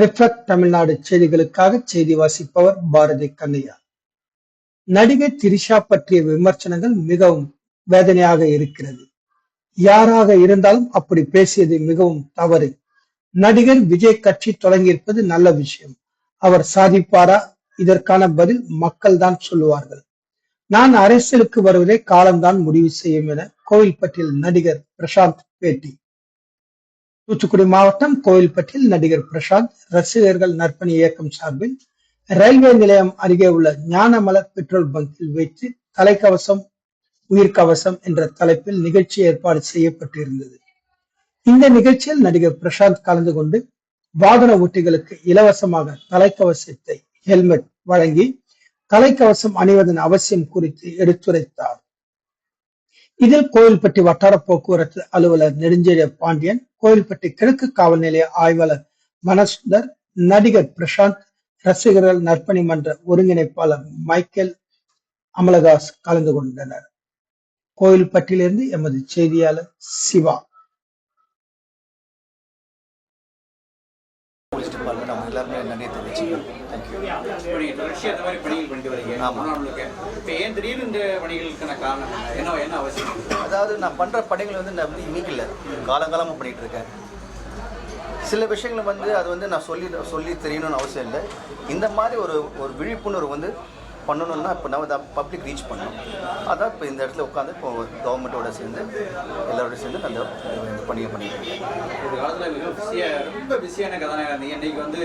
Reflect Tamil Nadu செய்திகளுக்காக செய்தி வாசிப்பவர் பாரதி கண்ணையா. நடிகை திரிஷா பற்றிய விமர்சனங்கள் மிகவும் வேதனையாக இருக்கிறது. யாராக இருந்தாலும் அப்படி பேசியது மிகவும் தவறு. நடிகர் விஜய் கட்சி தொடங்கியிருப்பது நல்ல விஷயம். அவர் சாதிப்பாரா? இதற்கான பதில் மக்கள் தான் சொல்லுவார்கள். நான் அரசியலுக்கு வருவதை காலம்தான் முடிவு செய்யும் என கோவில்பட்டியில் நடிகர் பிரசாந்த் பேட்டி. தூத்துக்குடி மாவட்டம் கோயில்பட்டில் நடிகர் பிரசாந்த் ரசிகர்கள் நற்பணி இயக்கம் சார்பில் ரயில்வே நிலையம் அருகே உள்ள ஞானமலர் பெட்ரோல் பங்கில் வைத்து தலைக்கவசம் உயிர்கவசம் என்ற தலைப்பில் நிகழ்ச்சி ஏற்பாடு செய்யப்பட்டிருந்தது. இந்த நிகழ்ச்சியில் நடிகர் பிரசாந்த் கலந்து கொண்டு வாகன ஓட்டிகளுக்கு இலவசமாக தலைக்கவசத்தை ஹெல்மெட் வழங்கி தலைக்கவசம் அணிவதன் அவசியம் குறித்து எடுத்துரைத்தார். இதில் கோயில்பட்டி வட்டார போக்குவரத்து அலுவலர் நெடுஞ்செழிய பாண்டியன் கோயில்பட்டி கிழக்கு காவல் நிலைய ஆய்வாளர் மனசுந்தர் நடிகர் பிரசாந்த் ரசிகர்கள் நற்பணி மன்ற ஒருங்கிணைப்பாளர் மைக்கேல் அமலதாஸ் கலந்து கொண்டனர். கோயில்பட்டியிலிருந்து எமது செய்தியாளர் சிவா. போலீஸ் டிபார்ட்மெண்ட் அவங்க எல்லாருமே நன்றி நீங்கள் தொடர்ச்சியாக இந்த மாதிரி பணிகள் பண்ணிட்டு வரீங்க. முழுக்க. இப்போ ஏன் திடீர்னு இந்த பணிகளுக்கான காரணம்? என்ன? என்ன அவசியம்? அதாவது நான் பண்ணுற படங்கள் வந்து நான் வந்து இன்னைக்கு இல்லை. காலங்காலமாக பண்ணிகிட்டு இருக்கேன். சில விஷயங்கள் வந்து அது வந்து நான் சொல்லி சொல்லி தெரியணும்னு அவசியம் இல்லை. இந்த மாதிரி ஒரு ஒரு விழிப்புணர்வு வந்து பண்ணணும்னா இப்போ நம்ம பப்ளிக் ரீச் பண்ணணும். அதான் இப்போ இந்த இடத்துல உட்காந்து இப்போ கவர்மெண்ட்டோட சேர்ந்து எல்லாரோட சேர்ந்து அந்த இந்த பணியை பண்ணிட்டு ஒரு காலத்தில் மிக பிஸியாக ரொம்ப பிஸியான கதாநாயகர் இருந்தீங்க இன்னைக்கு வந்து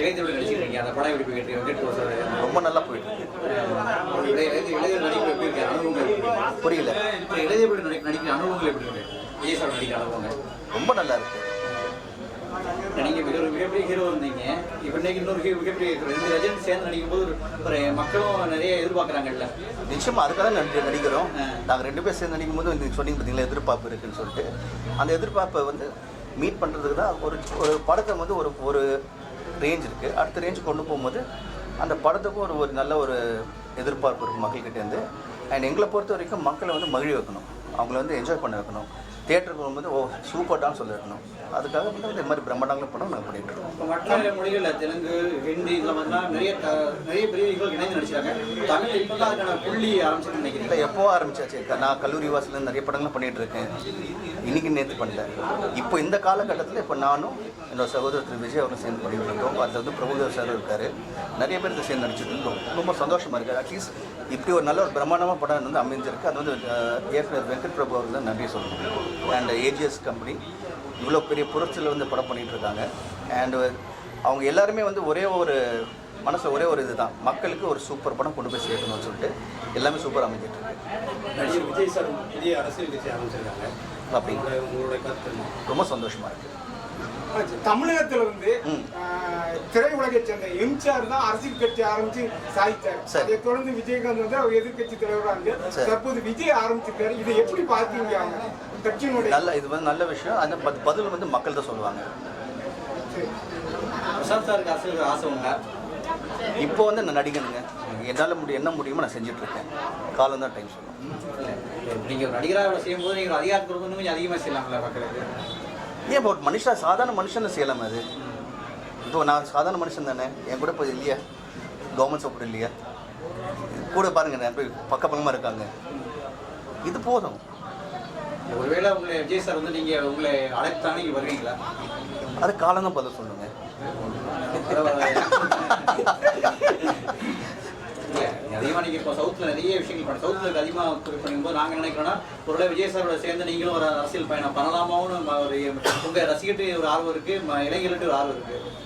இளைஞரோட நடிச்சிருக்கீங்க அந்த படம் எப்படி போயிட்டு வெங்கட் ரொம்ப நல்லா போயிட்டு இருக்கு. இளைஞர் நடிப்பு எப்படி இருக்கு? அனுபவங்கள்? புரியல. இப்போ இளைஞர் நடி நடிக்கிற அனுபவங்கள் எப்படி இருக்கு? விஜய் சார் நடிக்கிற அனுபவங்கள். ரொம்ப நல்லா இருக்கு. நீங்க மிக ஒரு மிகப்பெரிய ஹீரோ இருந்தீங்க இப்போ இன்னைக்கு இன்னொரு மிகப்பெரிய. ரெண்டு சேர்ந்து நடிக்கும்போது ஒரு- ஒரு மக்களும் நிறைய எதிர்பார்க்குறாங்கல்ல. நிச்சயமா அதுக்காக தான் நடி நடிக்கிறோம். நாங்கள் ரெண்டு பேர் சேர்ந்து நடிக்கும் போது இந்த சொன்னீங்க பார்த்தீங்களா எதிர்பார்ப்பு இருக்குன்னு சொல்லிட்டு. அந்த எதிர்பார்ப்பை வந்து மீட் பண்ணுறதுக்கு தான் ஒரு ஒரு படத்தை வந்து ஒரு ஒரு ரேஞ்ச் இருக்குது அடுத்த ரேஞ்ச் கொண்டு போகும்போது அந்த படத்துக்கும் ஒரு ஒரு நல்ல ஒரு எதிர்பார்ப்பு இருக்கும் மக்கள்கிட்டேருந்து அண்ட் எங்களை பொறுத்த வரைக்கும் மக்களை வந்து மகிழ வைக்கணும். அவங்கள வந்து என்ஜாய் பண்ண வைக்கணும். தியேட்டருக்கு போகும்போது ஓ சூப்பர்டான்னு சொல்ல வைக்கணும் அதுக்காக வந்து இந்த மாதிரி பிரம்மாண்டங்களும் படம் நாங்கள் பண்ணிட்டு இருக்கோம். இப்போ மற்ற மொழிகளில் தெலுங்கு ஹிந்தி இதில் மாதிரிலாம் நிறைய நிறைய பெரிய ஹீரோக்கள் இணைந்து நடிச்சாங்க. தமிழ் இப்போ தான் அதுக்கான புள்ளி ஆரம்பிச்சுன்னு நினைக்கிறீங்க? இல்லை எப்போ ஆரம்பிச்சாச்சு. நான் கல்லூரி வாசலில் நிறைய படங்கள் பண்ணிட்டு இருக்கேன். இன்னைக்கு நேற்று பண்ணல இப்போ இந்த காலகட்டத்தில் இப்போ நானும் என்னோட சகோதரர் திரு விஜய் அவரும் சேர்ந்து பண்ணிட்டு இருக்கோம். அதில் வந்து பிரபுதேவ் சார் இருக்கார். நிறைய பேர் இதை சேர்ந்து நடிச்சிட்டு இருந்தோம். ரொம்ப சந்தோஷமாக இருக்குது அட்லீஸ்ட் இப்படி ஒரு நல்ல ஒரு பிரம்மாண்டமாக படம் வந்து அமைஞ்சிருக்கு. அது வந்து அஹ், இயக்குனர் வெங்கட் பிரபு அவர்கள் தான் நன்றி சொல்லணும். அண்ட் ஏஜிஎஸ் கம்பெனி இவ்வளோ பெரிய புரட்சியில் வந்து படம் பண்ணிகிட்டு இருக்காங்க. அண்டு அவங்க எல்லாருமே வந்து ஒரே ஒரு மனசில் ஒரே ஒரு இதுதான். மக்களுக்கு ஒரு சூப்பர் படம் கொண்டு போய் சேர்க்கணும்னு சொல்லிட்டு எல்லாமே சூப்பர் அமைஞ்சிட்டு இருக்கு. நடிகர் விஜய் சார் புதிய அரசியல் கட்சி ஆரம்பிச்சிருக்காங்க. அப்படி. உங்களுடைய கருத்து ரொம்ப சந்தோஷமா இருக்கு. தமிழகத்துல வந்து திரையுலகை சேர்ந்த எம்ஜிஆர் தான் அரசியல் கட்சி ஆரம்பிச்சு சரி. அதை தொடர்ந்து விஜயகாந்த் வந்து அவர் எதிர்கட்சி தலைவராக. தற்போது விஜய் ஆரம்பிச்சிருக்காரு. இதை எப்படி பார்த்தீங்க கட்சியினுடைய நல்ல இது வந்து நல்ல விஷயம். அந்த பத்- பதில் வந்து மக்கள் தான் சொல்லுவாங்க பிரசாந்த் சாருக்கு அரசியல் ஆசை உண்டா? இப்போ வந்து நான் நடிகனுங்க என்னால் முடியும் என்ன முடியுமோ நான் செஞ்சுட்டு இருக்கேன் காலம் தான் டைம் சொல்லும் நீங்கள் ஒரு நடிகராக செய்யும்போது நீங்கள் அதிகாரத்தில் வந்து கொஞ்சம் அதிகமாக செய்யலாம்ல மக்களுக்கு. ஏன் ஒரு மனுஷன் சாதாரண மனுஷனை செய்யலாமா அது. இப்போ நான் சாதாரண மனுஷன் தானே. என் கூட இப்போ இல்லையா? கவர்மெண்ட் சப்போர்ட் இல்லையா? கூட பாருங்க நான் போய் பக்க பக்கமாக இருக்காங்க. இது போதும். ஒருவேளை உங்களை விஜய் சார் வந்து நீங்கள் உங்களை அழைத்தானே நீங்கள் வருவீங்களா? அது காலம் தான் பதில் சொல்லுங்க அதிகமாக நீங்கள் இப்போ சவுத்தில் நிறைய விஷயங்கள் பண்ண சவுத்தில் அதிகமாக பண்ணும்போது நாங்கள் நினைக்கிறோன்னா ஒருவேளை விஜய் சாரோட சேர்ந்து நீங்களும் ஒரு அரசியல் பயணம் பண்ணலாமான்னு ஒரு உங்கள் ரசிகட்டு ஒரு ஆர்வம் இருக்குது இளைஞர்கிட்ட ஒரு ஆர்வம் இருக்குது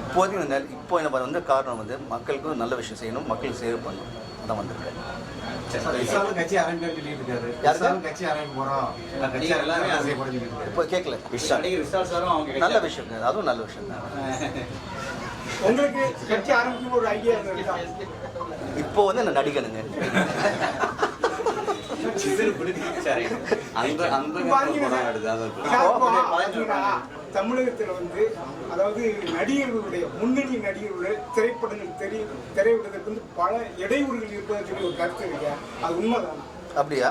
இப்போதைக்கு இந்த இப்போ என்ன வந்து காரணம் வந்து மக்களுக்கு நல்ல விஷயம் செய்யணும் மக்களுக்கு சேவ் பண்ணணும். அதான் வந்திருக்கேன் நல்ல விஷயம் அதுவும் நல்ல விஷயம் தான். உங்களுக்கு கட்சி ஆரம்பிக்கும் ஒரு ஐடியா இப்போ வந்து நான் பார்த்தீங்கன்னா, தமிழகத்துல வந்து அதாவது நடிகர்களுடைய முன்னணி நடிகர்களுடைய திரைப்படங்கள் தெரிய திரைவிடுவதற்கு வந்து பல இடையூறுகள் இருப்பதாக சொல்லி ஒரு கருத்து இருக்கு. அது உண்மைதானா? அப்படியா?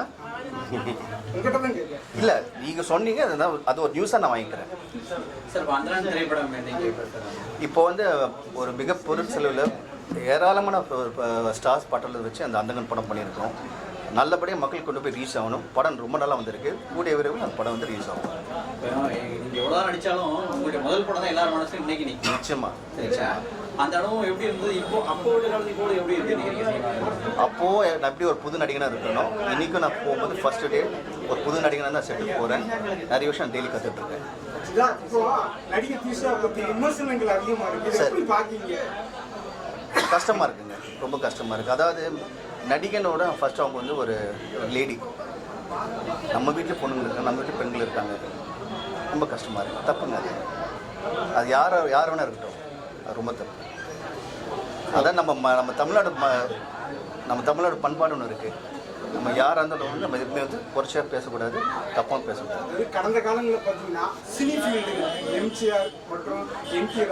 இல்லை நீங்கள் சொன்னீங்க அதுதான் அது ஒரு நியூஸாக நான் வாங்கிக்கிறேன். இப்போ வந்து ஒரு மிக பொருள் செலவில் ஏராளமான ஸ்டார்ஸ் பாட்டில் வச்சு அந்த அந்தகன் படம் பண்ணியிருக்கோம் நல்லபடியாக மக்கள் கொண்டு போய் ரீச் ஆகணும். படம் ரொம்ப நல்லா வந்திருக்கு. கூடிய விரைவில் அந்த படம் வந்து ரீச் ஆகும். எவ்வளோ நடிச்சாலும் உங்களுடைய முதல் படம் தான் எல்லாரும் மனசும் இன்னைக்கு நிற்கும் நிச்சயமா. சரிங்களா? அந்த அனுபவம் எப்படி இருந்தது? இப்போ அப்போ உள்ள எப்படி இருக்கு அப்போது நான் எப்படி ஒரு புது நடிகனாக இருக்கணும் இன்றைக்கும் நான் போகும்போது ஃபர்ஸ்ட் டே ஒரு புது நடிகனாக தான் செட்டுக்கு போகிறேன் நிறைய விஷயம் டெய்லி கற்றுட்ருக்கேன் தீஷா பத்தி விமர்சனங்கள் அதிகமா இருக்கு. கஷ்டமாக இருக்குங்க. ரொம்ப கஷ்டமாக இருக்குது அதாவது நடிகனோட ஃபஸ்ட்டு அவங்க வந்து ஒரு லேடி நம்ம வீட்டில் பொண்ணுங்க இருக்காங்க நம்ம வீட்டில் பெண்கள் இருக்காங்க. ரொம்ப கஷ்டமாக இருக்குது தப்புங்க அது. அது யார் யார் வேணா இருக்கட்டும். அது ரொம்ப தப்பு. அதான் நம்ம ம- நம்ம தமிழ்நாடு ம- நம்ம தமிழ்நாடு பண்பாடு ஒன்று இருக்குது நம்ம யாராக இருந்தாலும் வந்து நம்ம எதுவுமே வந்து குறைச்சியாக பேசக்கூடாது தப்பாக பேசக்கூடாது. கடந்த காலங்களில் பார்த்தீங்கன்னா சினி ஃபீல்டு எம்ஜிஆர் மற்றும் எம் கே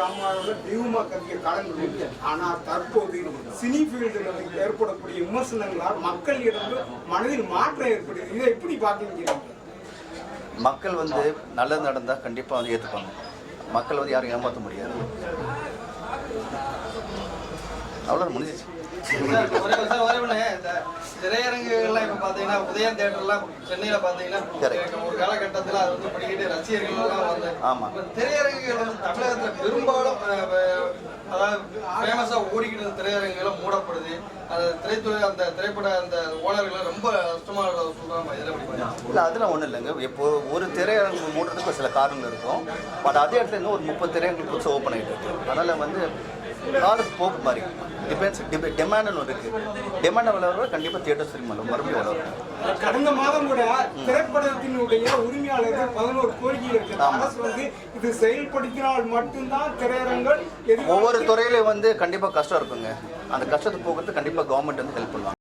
தெய்வமா கருதிய காலங்கள் உண்டு. ஆனா தற்போது சினி ஃபீல்டில் ஏற்படக்கூடிய விமர்சனங்களால் மக்களிடம் மனதில் மாற்றம் ஏற்படுது. இதை எப்படி பாக்கீங்க மக்கள் வந்து நல்லது நடந்தால் கண்டிப்பாக வந்து ஏற்றுப்பாங்க மக்கள் வந்து யாரும் ஏமாற்ற முடியாது. அவ்வளோ முடிஞ்சிச்சு. திரையரங்குகள்லாம் இப்ப பாத்தீங்கன்னா உதயம் தியேட்டர்லாம் சென்னையில Correct. ஒரு காலகட்டத்துல அது வந்து படிக்கிட்டு ரசிகர்கள் எல்லாம் வந்து ஆமா. இப்ப திரையரங்குகள் வந்து தமிழகத்துல பெரும்பாலும் அதாவது ஃபேமஸா ஓடிக்கிட்டு இருந்த திரையரங்குகள் மூடப்படுது. அந்த திரைத்துறை அந்த திரைப்பட அந்த ஓனர்கள் ரொம்ப கஷ்டமா சொல்றாங்க இதுல இல்லை அதெல்லாம் ஒன்றும் இல்லைங்க. இப்போ ஒரு திரையரங்கு மூடுறதுக்கு சில காரணங்கள் இருக்கும். பட் அதே இடத்துல இன்னும் ஒரு முப்பது திரையரங்கு புதுசாக ஓப்பன் ஆகிட்டு இருக்கு. அதனால் வந்து காலத்து போக்கு மாதிரி. டிபெண்ட்ஸ் டிபே டிமாண்ட்னு இருக்குது டிமாண்ட் வளர கண்டிப்பாக தியேட்டர் சினிமா மறுபடியும் வளரும் கடந்த மாதம் கூட திரைப்படத்தினுடைய உரிமையாளர்கள் பதினோரு கோரிக்கை இருக்கு. அரசு வந்து இது செயல்படுத்தினால் மட்டும்தான் திரையரங்கள் ஒவ்வொரு துறையிலையும் வந்து கண்டிப்பாக கஷ்டம் இருக்குங்க. அந்த கஷ்டத்தை போக்குறது கண்டிப்பாக கவர்மெண்ட் வந்து ஹெல்ப் பண்ணுவாங்க.